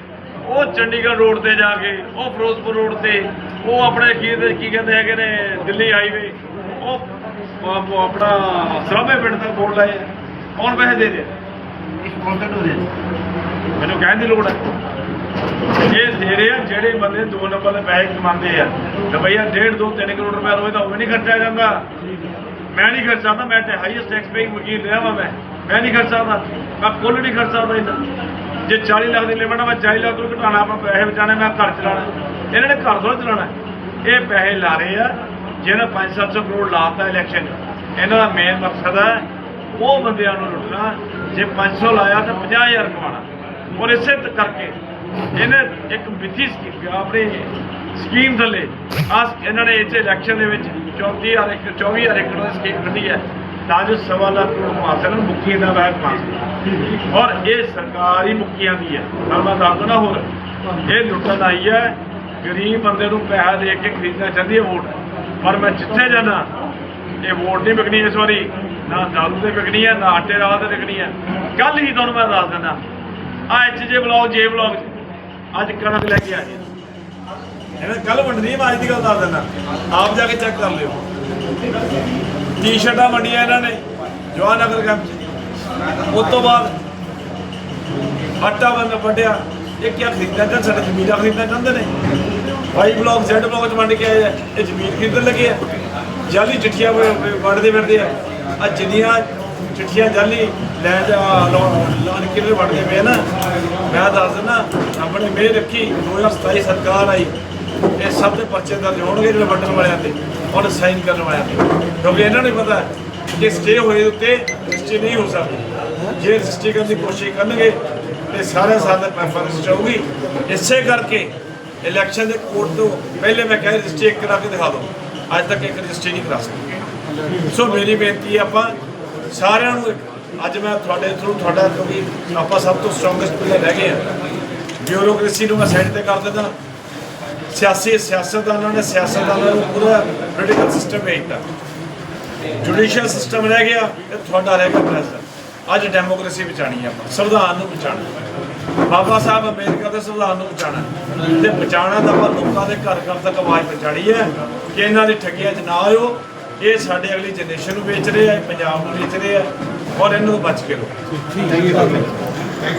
ਉਹ ਚੰਡੀਗੜ੍ਹ ਰੋਡ ਤੇ ਜਾ ਕੇ, ਉਹ ਫਿਰੋਜ਼ਪੁਰ ਰੋਡ ਤੇ, ਉਹ ਆਪਣੇ ਕੀ ਕੀ ਕਹਿੰਦੇ ਹੈਗੇ ਨੇ, ਦਿੱਲੀ ਹਾਈਵੇ ਉਹ ਆਪਣਾ ਸਰਾਭੇ ਪਿੰਡ ਤੱਕ ਬੋਰਡ ਲਾਏ। ਕੌਣ ਪੈਸੇ ਦੇ ਰਿਹਾ? ਇਸ ਕੌਂਸੈਪਟ ਹੋ ਰਿਹਾ ਮੈਨੂੰ ਕਹਿਣ ਦੀ ਲੋੜ ਹੈ। ਇਹ ਦੇ ਰਹੇ ਆ ਜਿਹੜੇ ਬੰਦੇ ਦੋ ਨੰਬਰ ਦੇ ਪੈਸੇ ਕਮਾਉਂਦੇ ਆ ਰੁਪਈਆ 1.5 2 3 ਕਰੋੜ ਰੁਪਏ ਰੋਜ਼ ਦਾ ਉਹ ਵੀ ਨਹੀਂ ਖਰਚਿਆ ਜਾਂਦਾ। ਮੈਂ ਨਹੀਂ ਖਰਚ ਸਕਦਾ ਮੈਂ ਤੇ ਹਾਈਐਸਟ ਟੈਕਸ ਪੇਇੰਗ ਵਕੀਲ ਰਿਹਾ ਵਾਂ ਮੈਂ। ਮੈਂ ਨਹੀਂ ਖਰਚ ਸਕਦਾ ਮੈਂ ਕੁੱਲ ਨਹੀਂ ਖਰਚ ਸਕਦਾ ਇੰਨਾ। ਜੇ 40 ਲੱਖ ਦੀ ਲਿਮਟ ਆ ਮੈਂ 40 ਲੱਖ ਤੋਂ ਘਟਾਣਾ ਆਪਾਂ ਪੈਸੇ ਬਚਾਣੇ ਮੈਂ ਘਰ ਚਲਾਣਾ ਇਹਨਾਂ ਨੇ ਘਰ ਥੋੜਾ ਚਲਾਣਾ ਇਹ ਪੈਸੇ ਲਾ ਰਹੇ ਆ ਜਿਹਨਾਂ 5-700 ਕਰੋੜ ਲਾਤਾ ਇਲੈਕਸ਼ਨ। ਇਹਨਾਂ ਦਾ ਮੇਨ ਮਕਸਦ ਹੈ ਉਹ ਬੰਦਿਆਂ ਨੂੰ ਲੁੱਟਣਾ, ਜੇ 500 ਲਾਇਆ ਤਾਂ 50000 ਕਮਾਣਾ ਔਰ ਇਸੇ ਕਰਕੇ ਇਹਨੇ ਇੱਕ ਮਿੱਥੀ ਸਕੀਮ, ਆਪਣੀ ਸਕੀਮ ਥੱਲੇ ਆ ਇਹਨਾਂ ਨੇ ਇੱਥੇ ਇਲੈਕਸ਼ਨ ਦੇ ਵਿੱਚ 34000 ਏਕੜ 24000 ਏਕੜ ਦੀ ਸਕੀਮ ਕੱਢੀ ਹੈ। ਤਾਂ ਜੋ ਸਵਾ ਲੱਖ ਕਰੋੜ ਕਮਾ ਮੁੱਖੀ ਦਾ ਵੈਟ ਕਮਾ ਔਰ ਇਹ ਸਰਕਾਰੀ ਮੁੱਕੀਆਂ ਦੀ ਹੈ। ਨਾਲ ਮੈਂ ਦੱਸ ਦਣਾ ਹੋਰ, ਇਹ ਲੁੱਟਣ ਆਈ ਹੈ, ਗਰੀਬ ਬੰਦੇ ਨੂੰ ਪੈਸਾ ਦੇ ਕੇ ਖਰੀਦਣਾ ਚਾਹੁੰਦੀ ਹੈ ਵੋਟ। ਪਰ ਮੈਂ ਜਿੱਥੇ ਜਾਣਾ, ਇਹ ਵੋਟ ਨਹੀਂ ਵਿਕਣੀ ਇਸ ਵਾਰੀ। ਨਾ ਦਾਰੂ ਤੇ ਵਿਕਣੀ ਹੈ ਨਾ ਆਟੇ ਰਾਹ ਤੇ ਵਿਕਣੀ ਹੈ ਕੱਲ ਹੀ ਤੁਹਾਨੂੰ ਮੈਂ ਦੱਸ ਦਿੰਦਾ, ਆ ਐਚ ਜੇ ਬਲੌਗ ਜੇ ਬਲੌਗ ਅੱਜ ਕਣਕ ਲੈ ਕੇ ਆਏ ਇਹਨਾਂ ਕੱਲ ਵੰਡਣੀ ਮੈਂ ਅੱਜ ਦੀ ਗੱਲ ਦੱਸ ਦਿੰਦਾ। ਆਪ ਜਾ ਕੇ ਚੈੱਕ ਕਰ ਲਿਓ। ਟੀ-ਸ਼ਰਟਾਂ ਵੰਡੀਆਂ ਇਹਨਾਂ ਨੇ ਜਵਾਹਰ ਨਗਰ ਕੈਂਪ ਉਸ ਤੋਂ ਬਾਅਦ ਆਟਾ ਬੰਦ ਵੱਡਿਆ ਇਹ ਕੀ ਖਰੀਦਣਾ ਚਾਹੁੰਦੇ ਸਾਡੇ ਜ਼ਮੀਨਾਂ ਖਰੀਦਣਾ ਚਾਹੁੰਦੇ ਨੇ। ਵਾਈ ਬਲੌਕ ਜ਼ੈਡ ਬਲੌਕ ਚ ਵੰਡ ਕੇ ਆਏ ਇਹ ਜ਼ਮੀਨ ਖਰੀਦਣ ਲੱਗੇ ਆ। ਜਾਲੀ ਚਿੱਠੀਆਂ ਵ- ਵ- ਵੰਡਦੇ ਆ। ਆ ਜਿੰਨੀਆਂ ਚਿੱਠੀਆਂ ਜਾਲੀ ਲੈ ਜਾ ਲਾਣ ਕਿਲੇ ਵੰਡਦੇ ਪਏ ਨਾ, ਮੈਂ ਦੱਸ ਦਿੰਦਾ, ਆਪਣੇ ਮੇਰ ਰੱਖੀ 2027 ਸਰਕਾਰ ਆਈ, ਇਹ ਸਭ ਦੇ ਪਰਚੇ ਦਰਜ ਹੋਣਗੇ ਜਿਹੜੇ ਵੰਡਣ ਵਾਲਿਆਂ ਤੇ, ਔਰ ਸਾਈਨ ਕਰਨ ਵਾਲਿਆਂ ਤੇ। ਕਿਉਂਕਿ ਇਹਨਾਂ ਨੂੰ ਪਤਾ ਕਿ ਸਟੇ ਹੋਏ ਉੱਤੇ ਸਟੇ ਨਹੀਂ ਹੋ ਸਕਦੀ। ਜੇ ਰਜਿਸਟਰੀ ਕਰਨ ਦੀ ਕੋਸ਼ਿਸ਼ ਕਰਨਗੇ, ਤੇ ਸਾਰੇ ਸਾਲ ਦਾ ਪੈਫਰੈਂਸ ਚਾਹੂਗੀ ਇਸੇ ਕਰਕੇ ਇਲੈਕਸ਼ਨ ਦੇ ਕੋਰਟ ਤੋਂ ਪਹਿਲੇ ਮੈਂ ਕਹਿ ਰਜਿਸਟਰੀ ਕਰਾ ਕੇ ਦਿਖਾ ਦਿਓ। ਅੱਜ ਤੱਕ ਇੱਕ ਰਜਿਸਟਰੀ ਨਹੀਂ ਕਰਾ ਸਕੇ ਸੋ ਮੇਰੀ ਬੇਨਤੀ ਹੈ, ਆਪਾਂ ਸਾਰਿਆਂ ਨੂੰ ਅੱਜ ਮੈਂ ਤੁਹਾਡੇ ਥਰੂ ਤੁਹਾਡਾ ਕਿਉਂਕਿ ਆਪਾਂ ਸਭ ਤੋਂ ਸਟਰੋਂਗੈਸਟ ਪਲੇਅਰ ਰਹਿ ਗਏ ਆ ਬਿਊਰੋਕ੍ਰੇਸੀ ਨੂੰ ਮੈਂ ਸਾਈਡ ਤੇ ਕਰ ਦਿੱਤਾ ਸਿਆਸੀ ਸਿਆਸਤਦਾਨਾਂ ਨੇ ਸਿਆਸਤਦਾਨਾਂ ਨੂੰ ਪੂਰਾ ਪੋਲੀਟੀਕਲ ਸਿਸਟਮ ਭੇਜਤਾ ਜੁਡੀਸ਼ੀਅਲ ਸਿਸਟਮ ਰਹਿ ਗਿਆ ਤੇ ਤੁਹਾਡਾ ਰਹਿ ਗਿਆ ਪ੍ਰੈਜ਼ੀਡੈਂਟ ਅੱਜ ਡੈਮੋਕ੍ਰੇਸੀ ਬਚਾਣੀ ਹੈ ਆਪਾਂ, ਸੰਵਿਧਾਨ ਨੂੰ ਬਚਾਣਾ ਬਾਬਾ ਸਾਹਿਬ ਅੰਬੇਦਕਰ ਦੇ ਸੰਵਿਧਾਨ ਨੂੰ ਬਚਾਣਾ ਤੇ ਬਚਾਣਾ ਤਾਂ ਆਪਾਂ ਲੋਕਾਂ ਦੇ ਘਰ ਘਰ ਤੱਕ ਆਵਾਜ਼ ਪਹੁੰਚਾਣੀ ਹੈ ਕਿ ਇਹਨਾਂ ਦੀ ਠੱਗੀਆਂ 'ਚ ਨਾ ਆਇਓ। ਇਹ ਸਾਡੇ ਅਗਲੀ ਜਨਰੇਸ਼ਨ ਨੂੰ ਵੇਚ ਰਹੇ ਆ ਪੰਜਾਬ ਨੂੰ ਵੇਚ ਰਹੇ ਆ ਔਰ ਇਹਨੂੰ ਬਚ ਕੇ ਰਹੋ